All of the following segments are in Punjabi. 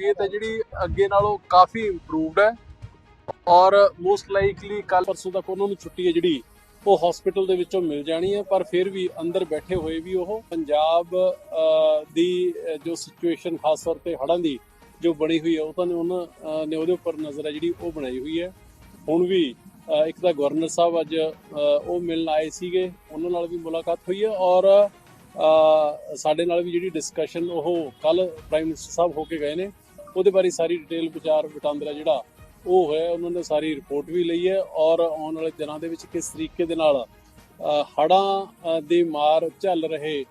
ਤਬੀਅਤ ਹੈ ਜਿਹੜੀ ਅੱਗੇ ਨਾਲੋਂ ਕਾਫੀ ਇੰਪਰੂਵਡ ਹੈ। ਔਰ ਮੋਸਟ ਲਾਈਕਲੀ ਕੱਲ ਪਰਸੋਂ ਤੱਕ ਉਹਨਾਂ ਨੂੰ ਛੁੱਟੀ ਹੈ ਜਿਹੜੀ, ਉਹ ਹਸਪੀਟਲ ਦੇ ਵਿੱਚੋਂ ਮਿਲ ਜਾਣੀ ਹੈ, ਪਰ ਫਿਰ ਵੀ ਅੰਦਰ ਬੈਠੇ ਹੋਏ ਵੀ ਉਹ ਪੰਜਾਬ ਦੀ ਜੋ ਸਿਚੁਏਸ਼ਨ ਖਾਸ ਤੌਰ ਤੇ ਹੜ੍ਹਾਂ ਦੀ ਜੋ ਬਣੀ ਹੋਈ ਹੈ, ਉਹ ਤਾਂ ਉਹਨਾਂ ਨੇ ਉਹਦੇ ਉੱਪਰ ਨਜ਼ਰ ਹੈ ਜਿਹੜੀ ਉਹ ਬਣਾਈ ਹੋਈ ਹੈ। ਹੁਣ ਵੀ ਇੱਕ ਤਾਂ ਗਵਰਨਰ ਸਾਹਿਬ ਅੱਜ ਉਹ ਮਿਲਣ ਆਏ ਸੀਗੇ, ਉਹਨਾਂ ਨਾਲ ਵੀ ਮੁਲਾਕਾਤ ਹੋਈ ਹੈ ਔਰ ਸਾਡੇ ਨਾਲ ਵੀ ਜਿਹੜੀ ਡਿਸਕਸ਼ਨ ਉਹ ਕੱਲ ਪ੍ਰਾਈਮ ਮਿਨਿਸਟਰ ਸਾਹਿਬ ਹੋ ਕੇ ਗਏ ਨੇ। ਉਹਦੇ ਬਾਰੇ ਸਾਰੀ ਡਿਟੇਲ ਵਿਚਾਰ ਵਟਾਂਦਰਾ ਜਿਹੜਾ ਉਹ ਹੋਇਆ, ਉਹਨਾਂ ਨੇ ਸਾਰੀ ਰਿਪੋਰਟ ਵੀ ਲਈ ਹੈ ਔਰ ਆਉਣ ਵਾਲੇ ਦਿਨਾਂ ਦੇ ਵਿੱਚ ਕਿਸ ਤਰੀਕੇ ਦੇ ਨਾਲ ਹੜਾਂ ਦੀ ਮਾਰ ਝੱਲ ਰਹੇ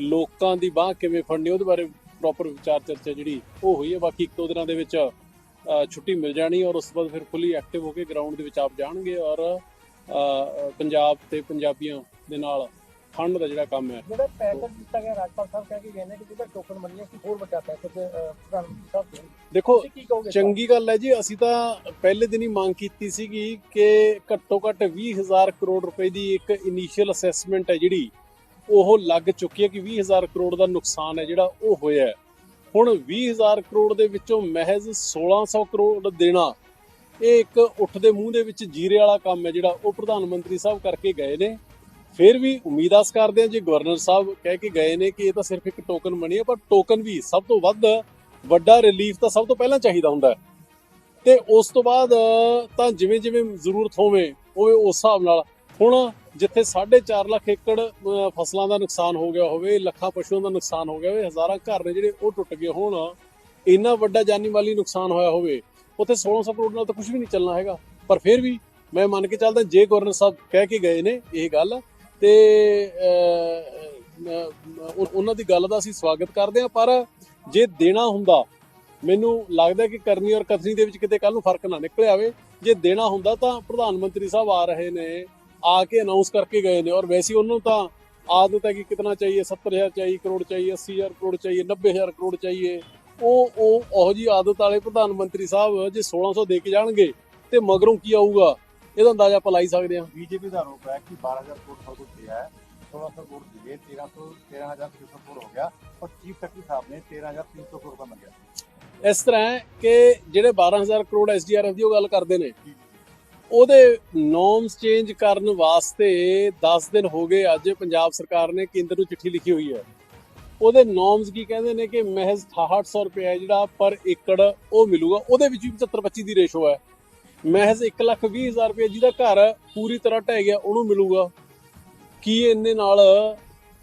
ਲੋਕਾਂ ਦੀ ਬਾਹ ਕਿਵੇਂ ਫੜਨੀ, ਉਹਦੇ ਬਾਰੇ ਪ੍ਰੋਪਰ ਵਿਚਾਰ ਚਰਚਾ ਜਿਹੜੀ ਉਹ ਹੋਈ ਹੈ। ਬਾਕੀ ਇੱਕ ਦੋ ਦਿਨਾਂ ਦੇ ਵਿੱਚ ਛੁੱਟੀ ਮਿਲ ਜਾਣੀ ਔਰ ਉਸ ਤੋਂ ਬਾਅਦ ਫਿਰ ਫੁੱਲੀ ਐਕਟਿਵ ਹੋ ਕੇ ਗਰਾਊਂਡ ਦੇ ਵਿੱਚ ਆਪ ਜਾਣਗੇ ਔਰ ਪੰਜਾਬ ਤੇ ਪੰਜਾਬੀਆਂ ਦੇ ਨਾਲ ਫੰਡ ਦਾ ਜਿਹੜਾ ਕੰਮ ਹੈ। ਜਿਹੜਾ ਪੈਕੇਜ ਦਿੱਤਾ ਗਿਆ ਰਾਜਪਾਲ ਸਾਹਿਬ ਕਹਿ ਕੇ ਗਏ ਨੇ ਕਿ ਜਿਹਦਾ ਟੋਕਨ ਮੰਨਿਆ ਕਿ ਹੋਰ ਵੱਡਾ ਪੈਕੇਜ ਪ੍ਰਧਾਨ ਸਾਹਿਬ ਦੇਖੋ ਚੰਗੀ ਗੱਲ ਹੈ ਜੀ ਅਸੀਂ ਤਾਂ ਪਹਿਲੇ ਦਿਨ ਹੀ ਮੰਗ ਕੀਤੀ ਸੀਗੀ ਕਿ ਘੱਟੋ ਘੱਟ 20000 ਕਰੋੜ ਰੁਪਏ ਦੀ ਇੱਕ ਇਨੀਸ਼ੀਅਲ ਅਸੈਸਮੈਂਟ ਹੈ ਜਿਹੜੀ ਉਹ ਲੱਗ ਚੁੱਕੀ ਹੈ ਕਿ 20000 ਕਰੋੜ ਦਾ ਨੁਕਸਾਨ ਹੈ ਜਿਹੜਾ ਉਹ ਹੋਇਆ ਹੈ। ਹੁਣ 20000 ਕਰੋੜ ਦੇ ਵਿੱਚੋਂ ਮਹਿਜ਼ 1600 ਕਰੋੜ ਦੇਣਾ ਇਹ ਇੱਕ ਉੱਠ ਦੇ ਮੂੰਹ ਦੇ ਵਿੱਚ ਜੀਰੇ ਵਾਲਾ ਕੰਮ ਹੈ ਜਿਹੜਾ ਉਹ ਪ੍ਰਧਾਨ ਮੰਤਰੀ ਸਾਹਿਬ ਕਰਕੇ ਗਏ ਨੇ। ਫਿਰ ਵੀ ਉਮੀਦ ਆਸ ਕਰਦੇ ਹਾਂ ਜੇ ਗਵਰਨਰ ਸਾਹਿਬ ਕਹਿ ਕੇ ਗਏ ਨੇ ਕਿ ਇਹ ਤਾਂ ਸਿਰਫ ਇੱਕ ਟੋਕਨ ਬਣੀ ਹੈ ਪਰ ਟੋਕਨ ਵੀ ਸਭ ਤੋਂ ਵੱਧ ਵੱਡਾ ਰਿਲੀਫ ਤਾਂ ਸਭ ਤੋਂ ਪਹਿਲਾਂ ਚਾਹੀਦਾ ਹੁੰਦਾ ਹੈ। ਤੇ ਉਸ ਤੋਂ ਬਾਅਦ ਤਾਂ ਜਿਵੇਂ ਜਿਵੇਂ ਜ਼ਰੂਰਤ ਹੋਵੇ, ਉਹ ਉਸ ਹਿਸਾਬ ਨਾਲ। ਹੁਣ ਜਿੱਥੇ 4.5 ਲੱਖ ਏਕੜ ਫਸਲਾਂ ਦਾ ਨੁਕਸਾਨ ਹੋ ਗਿਆ ਹੋਵੇ, ਲੱਖਾਂ ਪਸ਼ੂਆਂ ਦਾ ਨੁਕਸਾਨ ਹੋ ਗਿਆ ਹੋਵੇ, ਹਜ਼ਾਰਾਂ ਘਰ ਨੇ ਜਿਹੜੇ ਉਹ ਟੁੱਟ ਗਏ ਹੋਣ, ਇੰਨਾ ਵੱਡਾ ਜਾਨੀ ਮਾਲੀ ਨੁਕਸਾਨ ਹੋਇਆ ਹੋਵੇ, ਉੱਥੇ 1600 ਕਰੋੜ ਨਾਲ ਤਾਂ ਕੁਝ ਵੀ ਨਹੀਂ ਚੱਲਣਾ ਹੈਗਾ। ਪਰ ਫਿਰ ਵੀ ਮੈਂ ਮੰਨ ਕੇ ਚੱਲਦਾ, ਜੇ ਗਵਰਨਰ ਸਾਹਿਬ ਕਹਿ ਕੇ ਗਏ ਨੇ ਇਹ ਗੱਲ ਤੇ ਉਹਨਾਂ ਦੀ ਗੱਲ ਦਾ ਅਸੀਂ ਸਵਾਗਤ ਕਰਦੇ ਹਾਂ, ਪਰ ਜੇ ਦੇਣਾ ਹੁੰਦਾ, ਮੈਨੂੰ ਲੱਗਦਾ ਕਿ ਕਰਨੀ ਔਰ ਕਥਨੀ ਦੇ ਵਿੱਚ ਕਿਤੇ ਕੱਲ ਨੂੰ ਫ਼ਰਕ ਨਾ ਨਿਕਲ ਆਵੇ। ਜੇ ਦੇਣਾ ਹੁੰਦਾ ਤਾਂ ਪ੍ਰਧਾਨ ਮੰਤਰੀ ਸਾਹਿਬ ਆ ਰਹੇ ਨੇ, ਆ ਕੇ ਅਨਾਉਂਸ ਕਰਕੇ ਗਏ ਨੇ, ਔਰ ਵੈਸੇ ਉਹਨੂੰ ਤਾਂ ਆਦਤ ਹੈ ਕਿ ਕਿਤਨਾ ਚਾਹੀਏ 70000 ਚਾਹੀਏ, ਕਰੋੜ ਚਾਹੀਏ 80000 ਕਰੋੜ ਚਾਹੀਏ 90000 ਕਰੋੜ ਚਾਹੀਏ। ਉਹ ਉਹ, ਉਹੋ ਜੀ ਆਦਤ ਵਾਲੇ ਪ੍ਰਧਾਨ ਮੰਤਰੀ ਸਾਹਿਬ ਜੇ 1600 ਦੇ ਕੇ ਜਾਣਗੇ, ਤੇ ਮਗਰੋਂ ਕੀ ਆਊਗਾ? ਇਹਦਾ ਅੰਦਾਜ਼ਾ ਆਪਾਂ ਲਾ ਹੀ ਸਕਦੇ ਹਾਂ बीजेपी का आरोप है कि 12000 करोड़ सब कुछ दिया है सोलह सौ करोड़ दिए तेरह सौ तेरह हजार छह सौ करोड़ हो गया और चीफ सेक्रेटरी साहब ने तेरह हजार तीन सौ करोड़ का मंगाया ਇਸ ਤਰ੍ਹਾਂ ਹੈ ਕਿ ਜਿਹੜੇ 12000 ਕਰੋੜ ਐਸਡੀਆਰਐਫ ਦੀ ਉਹ ਗੱਲ ਕਰਦੇ ਨੇ ਉਹਦੇ ਨੋਰਮਸ ਚੇਂਜ ਕਰਨ ਵਾਸਤੇ 10 ਦਿਨ ਹੋ ਗਏ ਅੱਜ ਪੰਜਾਬ ਸਰਕਾਰ ਨੇ ਕੇਂਦਰ ਨੂੰ ਚਿੱਠੀ ਲਿਖੀ ਹੋਈ ਹੈ ਉਹਦੇ ਨੋਰਮਸ ਕੀ ਕਹਿੰਦੇ ਨੇ ਕਿ ਮਹਿਜ਼ 6800 ਰੁਪਏ ਹੈ ਜਿਹੜਾ ਪਰ ਏਕੜ ਉਹ ਮਿਲੂਗਾ ਉਹਦੇ ਵਿੱਚ ਵੀ 75 25 ਦੀ ਰੇਸ਼ੋ ਹੈ ਮਹਿਜ਼ 120000 ਰੁਪਏ ਜਿਹਦਾ ਘਰ ਪੂਰੀ ਤਰ੍ਹਾਂ ਢਹਿ ਗਿਆ, ਉਹਨੂੰ ਮਿਲੂਗਾ। ਕੀ ਇਹਨੇ ਨਾਲ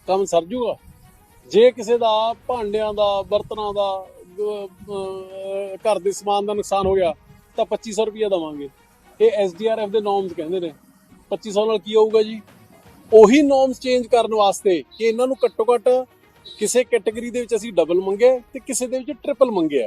ਕੰਮ ਸਰ ਜੂਗਾ? ਜੇ ਕਿਸੇ ਦਾ ਭਾਂਡਿਆਂ ਦਾ, ਬਰਤਨਾਂ ਦਾ ਘਰ ਦੇ ਸਮਾਨ ਦਾ ਨੁਕਸਾਨ ਹੋ ਗਿਆ, ਤਾਂ 2500 ਰੁਪਏ ਦਵਾਂਗੇ। ਇਹ ਐਸਡੀਆਰਐਫ ਦੇ ਨੋਰਮਸ ਕਹਿੰਦੇ ਨੇ। 2500 ਨਾਲ ਕੀ ਹੋਊਗਾ ਜੀ? ਉਹੀ ਨੋਰਮਸ ਚੇਂਜ ਕਰਨ ਵਾਸਤੇ ਕਿ ਇਹਨਾਂ ਨੂੰ ਘੱਟੋ ਘੱਟ ਕਿਸੇ ਕੈਟਾਗਰੀ ਦੇ ਵਿੱਚ ਅਸੀਂ ਡਬਲ ਮੰਗੇ ਤੇ ਕਿਸੇ ਦੇ ਵਿੱਚ ਟ੍ਰਿਪਲ ਮੰਗਿਆ।